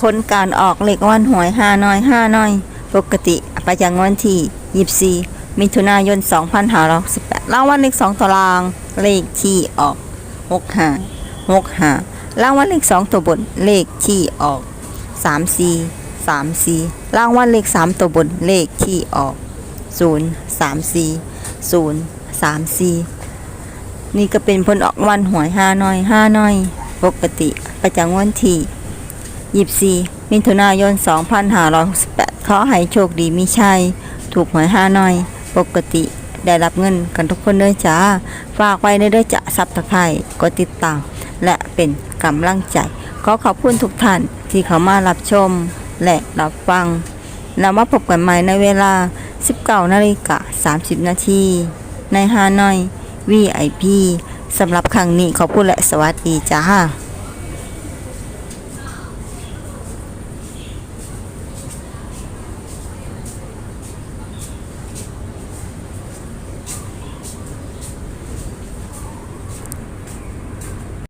ผลการออกเลขวันหวยห้าน้อยห้าน้อย ปกติประจำวันที่ 24 มิถุนายน 2568รางวัลเลข2ตาราง เลขที่ออก 65 65รางวัลเลข2ตัวบน เลขที่ออก 34 34รางวัลเลข 3 ตัวบนเลขที่ออก 0 34 0 34 นี่ก็เป็นผลออกวันหวยห้าน้อยห้าน้อย ปกติประจำวันที่ 24 มิถุนายน 2568 ขอให้โชคดีมีชัย ถูกหวยห้าน้อย ปกติได้รับเงินกันทุกคนเลยจ้า ฝากไว้ในเด้อจะซับตะไคร่กดติดตาม และเป็นกำลังใจ ขอขอบคุณทุกท่านที่เข้ามารับชม และรับฟัง แล้วมาพบกันใหม่ในเวลา 19นาฬิกา30 นาทีในฮานอย VIP สำหรับครั้งนี้ขอบคุณและสวัสดีจ้า